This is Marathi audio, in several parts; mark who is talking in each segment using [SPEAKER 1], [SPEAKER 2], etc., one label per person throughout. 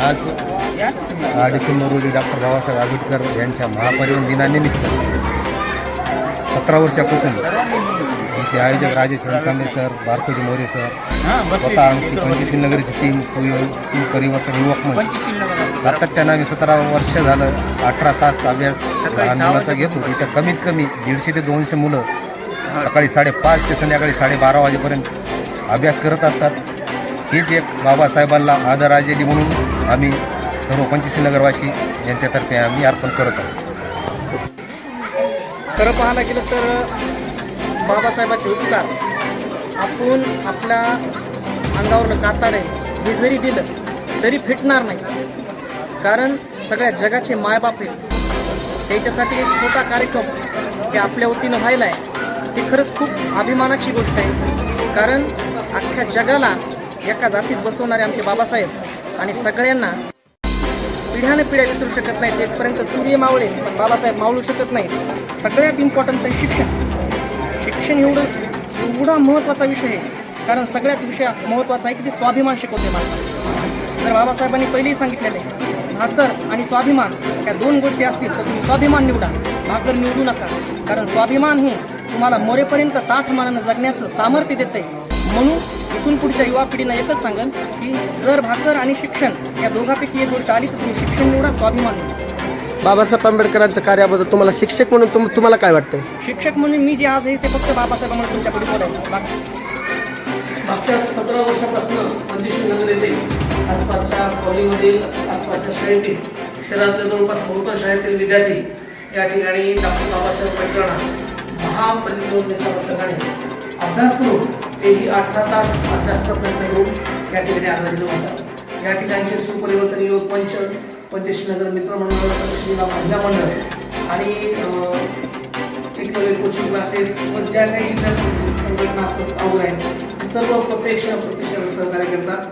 [SPEAKER 1] आज दहा डिसेंबर रोजी डॉक्टर बाबासाहेब आंबेडकर यांच्या महापरिवन दिनानिमित्त सतरा वर्षापासून आमचे आयोजक राजेश रणकांबे सर बारकोजी मोरे सर स्वतः आमची पंचशील नगरीची टीम टीम परिवर्तन युवक मंच. सातत्यानं आम्ही सतरा वर्ष झालं अठरा तास अभ्यास मुलाचा घेतो. तिथं कमीत कमी दीडशे ते दोनशे मुलं सकाळी साडेपाच ते संध्याकाळी साडेबारा वाजेपर्यंत अभ्यास करत असतात. हेच एक बाबासाहेबांना आदरांजली म्हणून आम्ही सर्व पंचशील नगरवासी यांच्यातर्फे आम्ही अर्पण करत आहोत.
[SPEAKER 2] खरं पाहायला गेलं तर बाबासाहेबाचे उपकार. आपण आपल्या अंगावरलं काताड हे जरी दिलं तरी फिटणार नाही. कारण सगळ्या जगाचे मायबाप आहेत. त्याच्यासाठी एक छोटा कार्यक्रम ते आपल्या वतीनं व्हायला आहे ती खरंच खूप अभिमानाची गोष्ट आहे. कारण अख्ख्या जगाला एका जातीत बसवणारे आमचे बाबासाहेब आणि सगळ्यांना पिढ्याने पिढ्या विसरू शकत नाहीत. एकपर्यंत सूर्य मावळे पण बाबासाहेब मावळू शकत नाहीत. सगळ्यात इम्पॉर्टंट आहे शिक्षण. शिक्षण एवढं एवढा महत्त्वाचा विषय आहे. कारण सगळ्यात विषय महत्त्वाचा आहे की ते स्वाभिमान शिकवते माणसाला जर बाबासाहेबांनी पहिलेही सांगितलेलं आहे भाकर आणि स्वाभिमान या दोन गोष्टी असतील तर तुम्ही स्वाभिमान निवडा. भाकर निवडू नका. कारण स्वाभिमान हे तुम्हाला मोरेपर्यंत ताठ मानानं जगण्याचं सामर्थ्य देते म्हणून इथून पुढच्या युवा पिढीला एकच सांगन की जर भाकर आणि शिक्षण या दोघांपैकी एक गोष्ट आली तर तुम्ही शिक्षण निवडा स्वाभिमान
[SPEAKER 3] बाबासाहेब आंबेडकरांच्या कार्याबद्दल तुम्हाला शिक्षक म्हणून तुम तुम्हाला काय वाटतं
[SPEAKER 2] शिक्षक म्हणून मी जे आज आहे ते फक्त बाबासाहेबांमुळे तुमच्याकडे बोलायला बाकी
[SPEAKER 4] मागच्या सतरा वर्षापासून पंचवीस नगर येथे आसपासच्या कॉलनीमधील आसपासच्या शाळेतील शहरातल्या जवळपास बहुतांश शाळेतील विद्यार्थी या ठिकाणी डॉक्टर बाबासाहेब आंबेडकरांना महापरिनिर्वाणाच्या वर्षाकडे अभ्यास करून तेही अठरा तास अभ्यासाचा प्रयत्न करून या ठिकाणी आदरले होतात या ठिकाणचे सुपरिवर्तन युवक पंच पंचशील नगर मित्रमंडळ पंचशीला महिला मंडळ आणि अं, कोचिंग क्लासेस पण ज्या काही संघटना असतात आहेत सर्व प्रत्यक्ष प्रत्यक्ष सहकार्य करतात.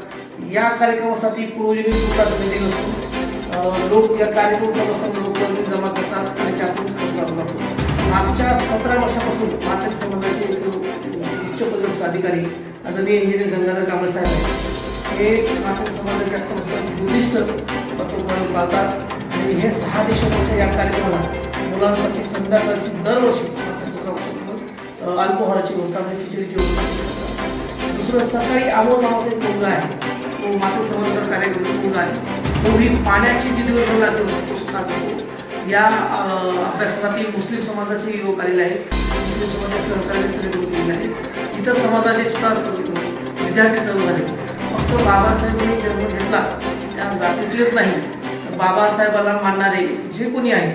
[SPEAKER 4] या कार्यक्रमासाठी पूर्वजन्मी सुद्धा निधी नसून लोक या कार्यक्रमापासून लोक जमा करतात आणि त्यातून मागच्या सतरा वर्षापासून मातक संबंध अधिकारी. आदरणीय इंजिनियर गंगाधर कांबळे साहेब हे मातक समाजाच्या संस्था बुद्धिस्ट पाळतात. आणि हे सहा देशाच्या या कार्यक्रमाला मुलांसाठी संध्याकाळची दरवर्षी मागच्या सतरा वर्षापासून अ, व्यवस्था म्हणजे खिचडीची व्यवस्था दुसरं सकाळी आमोल नावाचा एक मुलगा आहे. तो मातृ समाजाचा कार्यक्रम मुलगा आहे. तो ही पाण्याची जी दिवस लागते तो या अभ्यासक्रमातील मुस्लिम समाजाचे युवक आलेले आहेत मुस्लिम समाजाचे सहकार्य सगळे लोक गेलेले आहेत इतर समाजाचे सुद्धा विद्यार्थी सहभाग आहेत फक्त बाबासाहेबांनी जन्म घेतला त्या जातीतलेच नाही. तर बाबासाहेबाला मानणारे जे कोणी आहे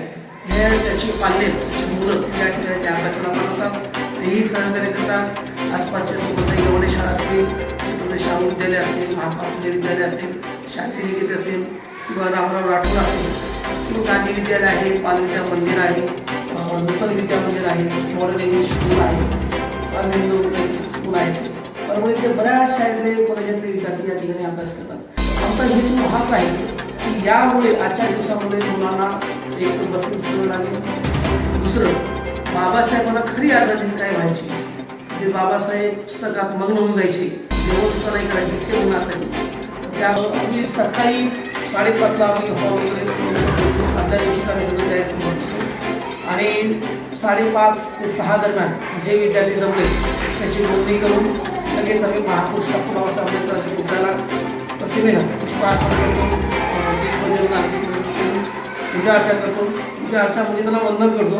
[SPEAKER 4] हे त्याची पाल्य त्याची मुलं या ठिकाणी त्या अभ्यासाला मानवतात. तेही सहकार्य करतात. आसपासच्या सुद्धा एवढे शाळा असतील सुद्धा शाहू विद्यालय असेल महात्मा फुले विद्यालय असेल शांतिनिकेत असेल किंवा रामराव राठोड असेल शिव गांधी विद्यालय आहे बालविद्या मंदिर आहे नूतन विद्या मंदिर आहे मॉडर्न इंग्लिश स्कूल आहे अरविंदो स्कूल आहे. परभणीतले बऱ्याच शाळेतले कॉलेजातले विद्यार्थी या ठिकाणी अभ्यास करतात. आमचा हेतू हाच आहे की यामुळे आजच्या दिवसामध्ये मुलांना एक बसून सुरू लागेल दुसरं बाबासाहेबांना खरी आदरणीय काय व्हायची? जे बाबासाहेब पुस्तकात मग्न होऊन जायचे व्यवस्था नाही करायची ते म्हणून असायचे त्यामुळे आम्ही सकाळी साडेपाचला आम्ही हॉल वगैरे आपल्या दिवशी कार्यक्रम तयार करून आणि साडेपाच ते सहा दरम्यान जे विद्यार्थी जमले त्याची नोंदणी करून लगेच आम्ही महापुरुष डॉक्टर बाबासाहेब आंबेडकरांच्या पुतळ्याला प्रतिमेनं पुष्पहार करतो पूजा अर्चा करतो. पूजा अर्चा म्हणजे त्याला वंदन करतो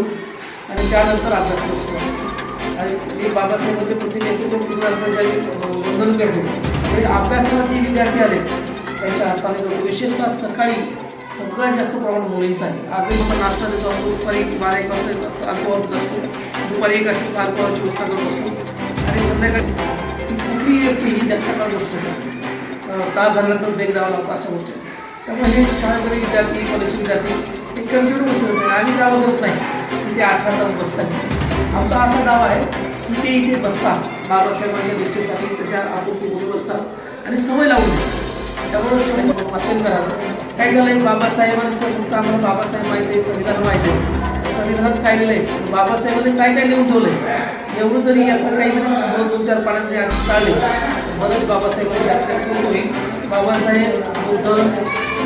[SPEAKER 4] आणि त्यानंतर अभ्यास करतो आणि बाबासाहेबांच्या प्रतिमेचे तो पुतळ्याचं वंदन करतो. म्हणजे ते अभ्यासाला जे विद्यार्थी आले त्यांच्या हस्ताने करतो विशेषतः सकाळी सगळ्यात जास्त प्रमाण मुलींचं आहे आजही आपण नाश्ता देतो असतो दुपारी बारा एक वाजता अल्कोहोल असतो. दुपारी एक वाजता अल्कोहोलची व्यवस्था करत असतो. आणि संध्याकाळी ती कुठली व्यक्ती ही जास्त काळ बसतो तास झाल्यानंतर ब्रेक द्यावा लागतो अशा गोष्टी त्यामुळे हे शाळेमध्ये विद्यार्थी कॉलेजचे विद्यार्थी हे कंटिन्यू बसत नाही आम्ही दावा करत नाही. ते अठरा तास बसतात. आमचा असा दावा आहे की ते इथे बसतात. बाबासाहेबांच्या दृष्टीसाठी त्याच्या आपुलकी बोलून बसतात. आणि सवय लावून देतात त्यामुळे वाचन करावं काय झालं बाबासाहेबांचं फक्त आम्हाला बाबासाहेब माहिती आहे संविधान माहिती आहे संविधानात काय लिहिलंय बाबासाहेबांनी काय काय लिहून ठेवलंय एवढं जरी यातलं काही जरी दोन चार पाण्यात जरी आज चालले बरंच बाबासाहेबांनी त्यातल्या होईल बाबासाहेब बुद्ध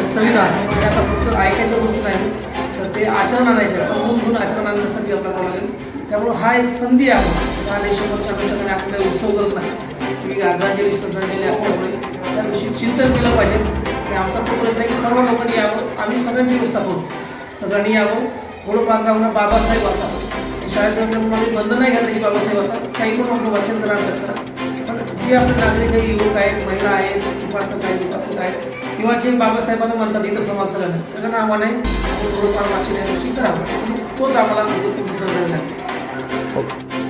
[SPEAKER 4] संविधान हे आता फक्त ऐकायच्या गोष्टी नाही तर ते आचरण आणायचे समजून घेऊन आचरण आणण्यासाठी आपल्याला लागेल त्यामुळं हा एक संधी आहे हा देशभरच्या आपल्याला उत्सव करत नाही की आदरांजली श्रद्धांजली असल्यामुळे त्या दिवशी चिंतन केलं पाहिजे. आणि आमचा तो प्रयत्न की सर्व लोकांनी यावं. आम्ही सगळ्यांनी व्यवस्था करू सगळ्यांनी यावं. थोडंफार का म्हणून बाबासाहेब असतात. शाळेत म्हणून बंद नाही घातलं की बाबासाहेब असतात. काही पण आपलं वाचन करा. असतात पण जे आपले नागरिक आहे युवक आहेत महिला आहेत उपासक आहेत उपासक आहेत किंवा जे बाबासाहेबांना म्हणतात इतर समाज सगळ्यांना सगळ्यांना आव्हान आहे आपण थोडंफार वाचन या गोष्टी करावं. तोच आम्हाला म्हणजे तुम्ही सगळ्यांना लागेल
[SPEAKER 3] ओके.